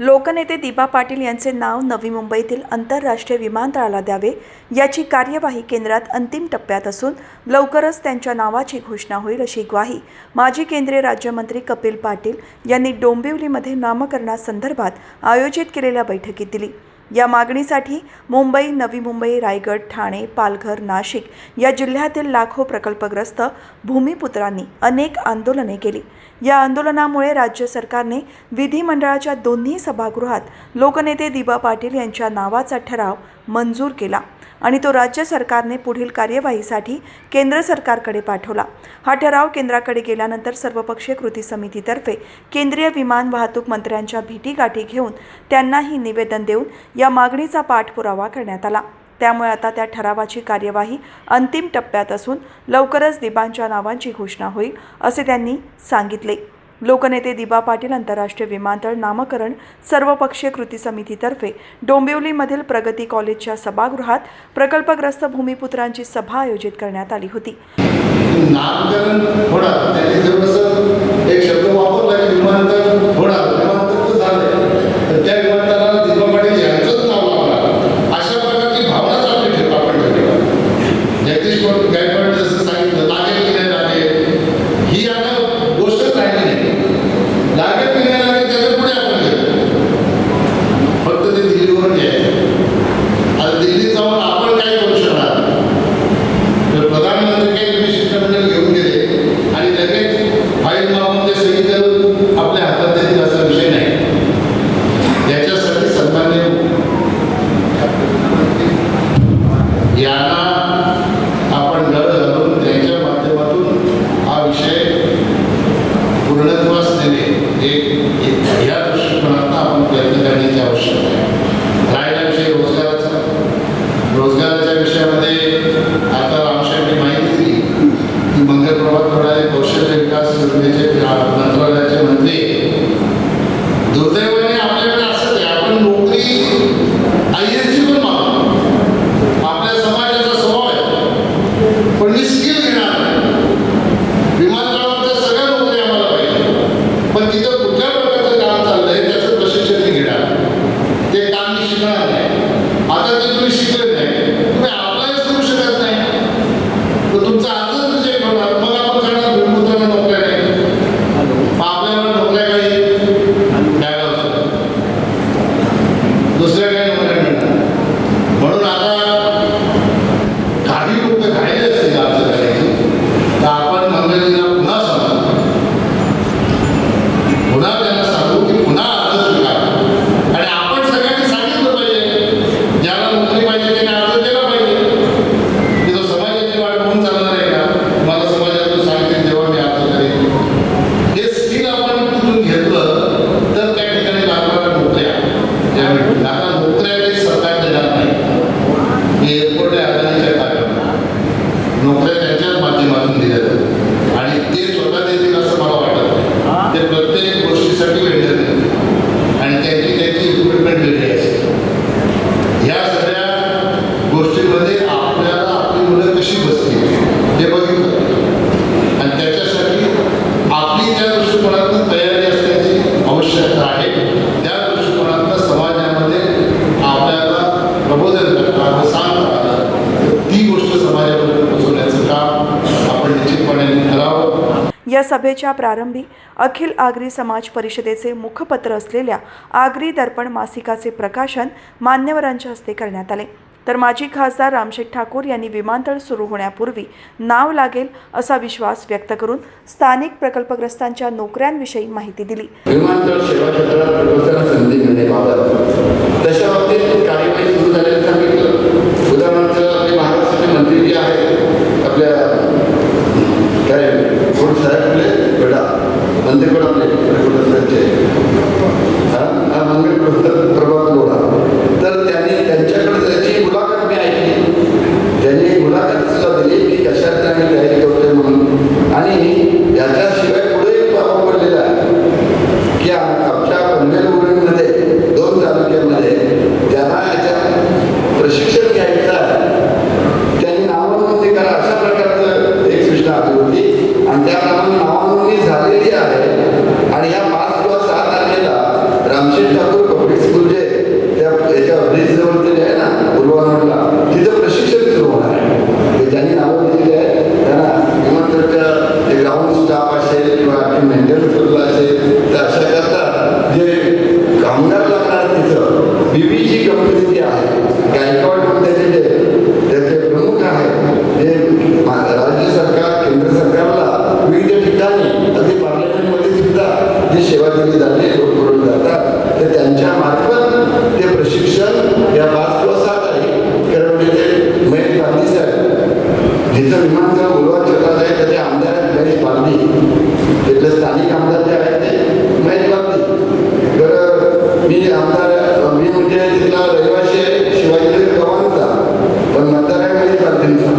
लोकनेते दीपा पाटील यांचे नाव नवी मुंबईतील आंतरराष्ट्रीय विमानतळाला द्यावे याची कार्यवाही केंद्रात अंतिम टप्प्यात असून लवकरच त्यांच्या नावाची घोषणा होईल अशी ग्वाही माजी केंद्रीय राज्यमंत्री कपिल पाटील यांनी डोंबिवलीमध्ये नामकरणासंदर्भात आयोजित केलेल्या बैठकीत दिली. या मागणीसाठी मुंबई नवी मुंबई रायगड ठाणे पालघर नाशिक या जिल्ह्यातील लाखो प्रकल्पग्रस्त भूमिपुत्रांनी अनेक आंदोलने केली. या आंदोलनामुळे राज्य सरकारने विधिमंडळाच्या दोन्ही सभागृहात लोकनेते दिबा पाटील यांच्या नावाचा ठराव मंजूर केला. आणि तो राज्य सरकारने पुढील कार्यवाहीसाठी केंद्र सरकारकडे पाठवला. हा ठराव केंद्राकडे गेल्यानंतर सर्वपक्षीय कृती समितीतर्फे केंद्रीय विमान वाहतूक मंत्र्यांच्या भेटीगाठी घेऊन त्यांनाही निवेदन देऊन या मागणीचा पाठपुरावा करण्यात आला. त्यामुळे आता त्या ठरावाची कार्यवाही अंतिम टप्प्यात असून लवकरच दिबांच्या नावांची घोषणा होईल असे त्यांनी सांगितले. लोकनेते दिबा पाटील आंतरराष्ट्रीय विमानतळ नामकरण सर्वपक्षीय कृती समितीतर्फे डोंबिवलीमधील प्रगती कॉलेजच्या सभागृहात प्रकल्पग्रस्त भूमिपुत्रांची सभा आयोजित करण्यात आली होती. नामकरण होणार. त्यांनी एक शब्द वापरला की विमानतळ होणार. या सभेच्या प्रारंभी अखिल आगरी समाज परिषदेचे मुखपत्र असलेल्या आगरी दर्पण मासिकाचे प्रकाशन मान्यवरांच्या हस्ते करण्यात आले. तर माजी खासदार रामशेठ ठाकूर यांनी विमानतळ सुरू होण्यापूर्वी नाव लागेल असा विश्वास व्यक्त करून स्थानिक प्रकल्पग्रस्तांच्या नोकऱ्यांविषयी माहिती दिली. विमानतळ सेवा क्षेत्रात संधी मिळण्याबाबत तशा बाबतीत कार्यवाही सुरू झाल्याचं सांगितलं. उदाहरणार्थ आपले महाराष्ट्राचे मंत्री जे आहेत आपल्या काय साहेब मंत्रिपद आपले प्रकल्पांचे हा हा मंगल प्रभात प्रभात लोढा तर त्यांनी त्यांच्याकडे त्याची मुलाखत मी ऐकली त्यांनी मुलाखत सुद्धा दिली की कशा आम्ही तयारी करतोय म्हणून आणि याच्याशिवाय पुढे एक प्रभाव पडलेला आहे की आ- आमच्या पनवेल बीबीची कंपनी आहे. गायकवाड त्याचे जे त्याचे प्रमुख आहेत ते राज्य सरकार केंद्र सरकारला विविध ठिकाणी अगदी पार्लमेंटमध्ये सुद्धा जी सेवा दिली जाते लोक करून जातात तर त्यांच्या मार्फत ते प्रशिक्षण या पाच किंवा सात आहे. कारण म्हणजे ते महेश गांधी साहेब जिथं विमानतळ बोलवा क्षेत्रात आहे त्याचे आमदार महेश बांधी तिथले स्थानिक आमदार जे आहेत ते महेश बांधी तर मी आमदार मी म्हणजे तिथला रहिवासी आहे शिवाजी पवारांचा पण मतदार आहे महेश बांधींचा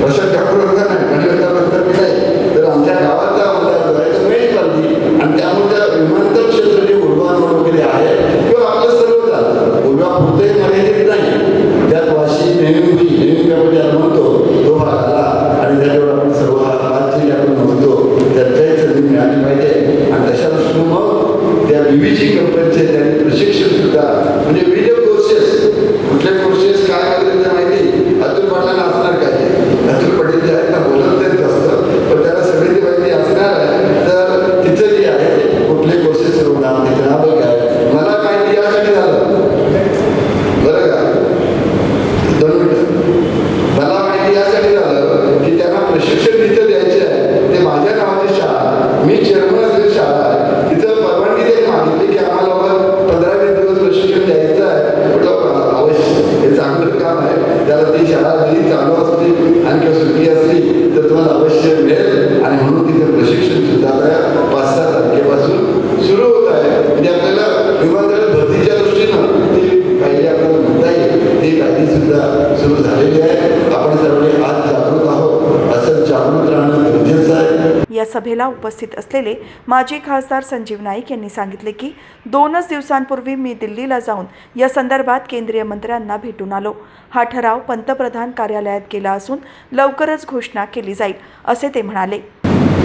प्रशांत ठाकूरचा नाही गणवेंद्र नंतर मी नाही तर आमच्या गावाचा आमदार जो आहे तो महेश बांधी आणि त्यामुळे त्या विमानतळ क्षेत्र जे उर्वान वगैरे आहे किंवा आपलं सर्व झालं उर्वा पुरते मर्यादित नाही त्यात वाशी नेहमी नेहमी आपण ज्याला म्हणतो तो भाग आला आणि त्याच्यावर आपण सर्व राज्य जे आपण म्हणतो त्याच्याही संधी मिळाली पाहिजे आणि तशा दृष्टीनं मग त्या बीबीची कंपनीचे त्यांनी प्रशिक्षण सुद्धा म्हणजे विविध कोर्सेस कुठले कोर्सेस काय वगैरे ते माहिती अतुल पाटलांना असणार काय अतुल पाटील जे आहेत ना बोलत तेच असतं पण त्याला सगळी ती माहिती असणार आहे तर तिचं जे आहे कुठले कोर्सेस होणार तिचं नाव काय मला माहिती यासाठी झालं बरं का दोन मिनिटं मला माहिती यासाठी झालं की त्यांना प्रशिक्षण तिथं द्यायचे आहे ते माझ्या नावाची शाळा मी चेअरमन असलेली शाळा आहे तिथं परवानगी त्यांनी मागितली की आम्हाला बाबा पंधरा वीस दिवस प्रशिक्षण द्यायचं आहे म्हटलं अवश्य हे चांगलं काम आहे त्याला ती शाळा जरी चालू असली आणि किंवा सुट्टी असली तर तुम्हाला अवश्य मिळेल आणि म्हणून तिथे प्रशिक्षण सुद्धा आता पाच सहा तारखेपासून सुरू होत आहे म्हणजे आपल्याला विमानतळ भरतीच्या दृष्टीनं ती काही आपल्याला म्हणता येईल ती काही सुद्धा सुरू झालेली आहे आपण सर्व आज जागृत आहोत असं जागृत राहणं गरजेचं आहे या सभेला उपस्थित असलेले माजी खासदार संजीव नाईक यांनी सांगितले की दोनच दिवसांपूर्वी मी दिल्लीला जाऊन या संदर्भात केंद्रीय मंत्र्यांना भेटून आलो. हा ठराव पंतप्रधान कार्यालयात गेला असून लवकरच घोषणा केली जाईल असे ते म्हणाले.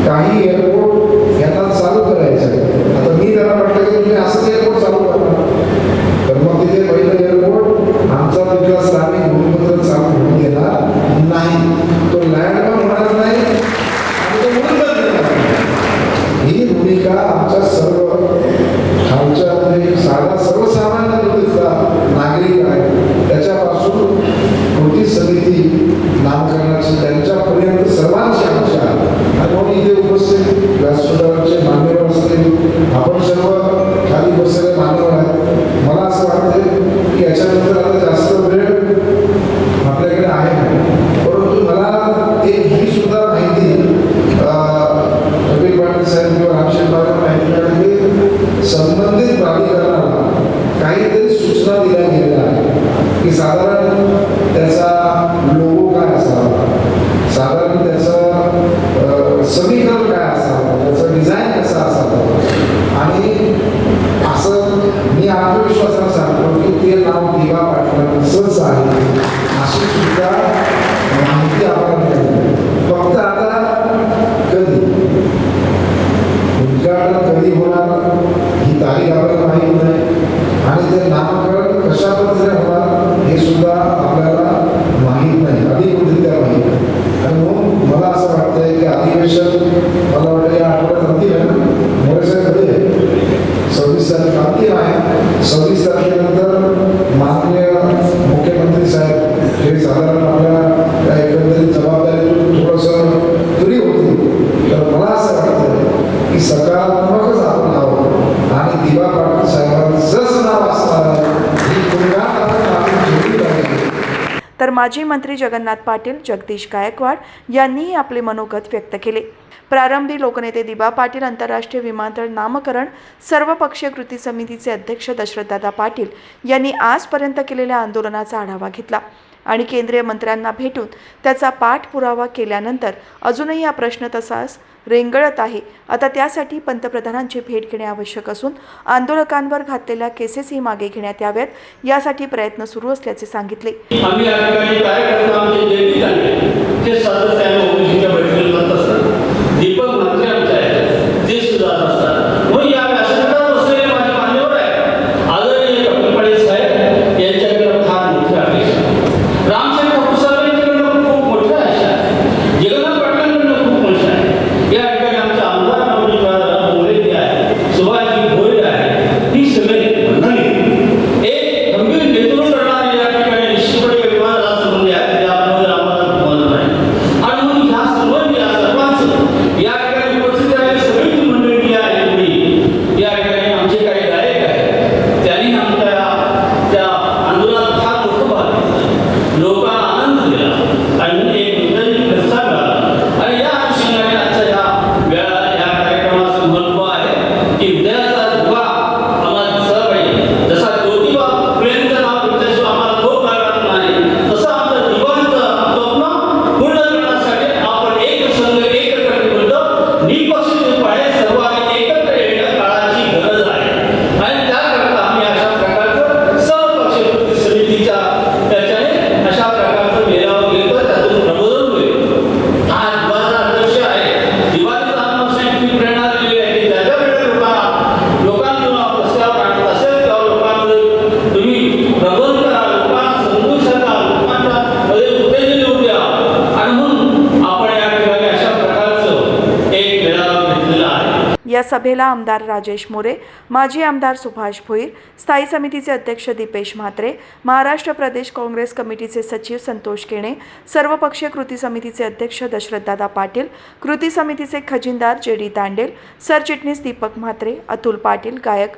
काही एअरपोर्ट यांना चालू करायचं आता मी त्यांना म्हटलं की तुम्ही असंच एअरपोर्ट चालू करा. तर मग तिथे पहिलं एअरपोर्ट आमचा तिथला स्थानिक भूमिपत्र चालू होऊन देणार नाही तो लँड पण होणार नाही आणि तो म्हणून पण देणार नाही. ही भूमिका आमच्या सर्व खालच्या म्हणजे साधा सर्वसामान्य वृत्तीचा नागरिक आहे त्याच्यापासून कृती समिती नामकरणाची त्यांच्यापर्यंत सर्वांची आमची आहे आणि म्हणून इथे उपस्थित व्यासपीठावरचे मान्यवर असतील आपण सर्व खाली बसलेले मानव आहेत. मला असं वाटतं की याच्यानंतर आता जास्त वेळ आपल्याकडे आहे. परंतु मला एक ही सुद्धा माहिती अं, कपिल पाटील साहेब किंवा रामशेठ बाबा माहिती कारण की संबंधित प्राधिकरणाला काहीतरी सूचना दिल्या गेलेल्या आहेत. की साधारण त्याचा लोगो काय असावा. साधारण त्याचा सगळी समीकरण काय असावं त्याचं डिझाईन कसं असावं आणि असं मी आत्मविश्वासाने सांगतो की ते नाव दिवा पाटलांचंच आहे अशी सुद्धा माहिती आपण मिळाली फक्त आता कधी उद्घाटन कधी? होणार ही तारीख आपल्याला माहीत नाही. आणि ते नामकरण कशा पद्धतीने होणार हे सुद्धा आपल्याला माहीत नाही. अधिकृतरित्या माहीत नाही आणि म्हणून मला असं वाटतंय की अधिवेशन मला वाटतं या आठवड्यात अंतिम आहे ना मोरेसाहेब कधी आहे सव्वीस तारीख अंतिम आहे सव्वीस तारखेनंतर माननीय मुख्यमंत्री साहेब हे साधारण आपल्या त्या एकंदरीत जबाबदारीतून थोडंसं फ्री होतील तर मला असं वाटतं की सकारात्मकच आपण आहोत आणि दिवा पाटील साहेबांचंच नाव असणार तर माजी मंत्री जगन्नाथ पाटील जगदीश गायकवाड यांनीही आपले मनोगत व्यक्त केले. प्रारंभी लोकनेते दिबा पाटील आंतरराष्ट्रीय विमानतळ नामकरण सर्वपक्षीय कृती समितीचे अध्यक्ष दशरथदादा पाटील यांनी आजपर्यंत केलेल्या आंदोलनाचा आढावा घेतला. आणि केंद्रीय मंत्र्यांना भेटून त्याचा पाठपुरावा केल्यानंतर अजूनही हा प्रश्न तसाच रेंगळत आहे. आता त्यासाठी पंतप्रधानांची भेट घेणे आवश्यक असून आंदोलकांवर घातलेल्या केसेसही मागे घेण्यात याव्यात यासाठी प्रयत्न सुरू असल्याचे सांगितले आम्ही या ठिकाणी काय करतो आमचे जे ठिकाणी ते सातत्याने ओबीसीच्या बैठकीला जात असतात दीपक म्हात्रे आमचे आहेत ते सुद्धा जात असतात मग या व्यासपीठावर बसलेले माझे मान्यवर आहेत आदरणीय कपिल पाटील साहेब यांच्याकडे फार मोठी अपेक्षा आहे. रामशेठ ठाकूर साहेब यांच्याकडनं खूप मोठ्या आशा आहे जगन्नाथ पाटलांकडनं खूप मोठ्या आहे या ठिकाणी आमचे आमदार नवनीत मोरे जे आहे सुभाषजी भोईर आहे ही सगळी मंडळी एक सभेला आमदार राजेश मोरे माजी आमदार सुभाष भोईर स्थायी समितीचे अध्यक्ष दीपेश म्हात्रे महाराष्ट्र प्रदेश काँग्रेस कमिटीचे सचिव संतोष केणे सर्वपक्षीय कृती समितीचे अध्यक्ष दशरथदादा पाटील कृती समितीचे खजिनदार जे डी दांडेल सरचिटणीस दीपक म्हात्रे अतुल पाटील गायक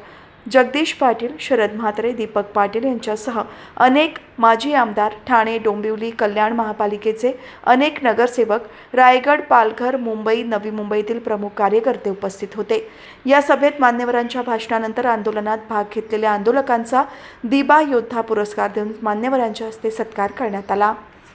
जगदीश पाटील शरद म्हात्रे दीपक पाटील यांच्यासह अनेक माजी आमदार ठाणे डोंबिवली कल्याण महापालिकेचे अनेक नगरसेवक रायगड पालघर मुंबई नवी मुंबईतील प्रमुख कार्यकर्ते उपस्थित होते. या सभेत मान्यवरांच्या भाषणानंतर आंदोलनात भाग घेतलेल्या आंदोलकांचा दिबा योद्धा पुरस्कार देऊन मान्यवरांच्या हस्ते सत्कार करण्यात आला.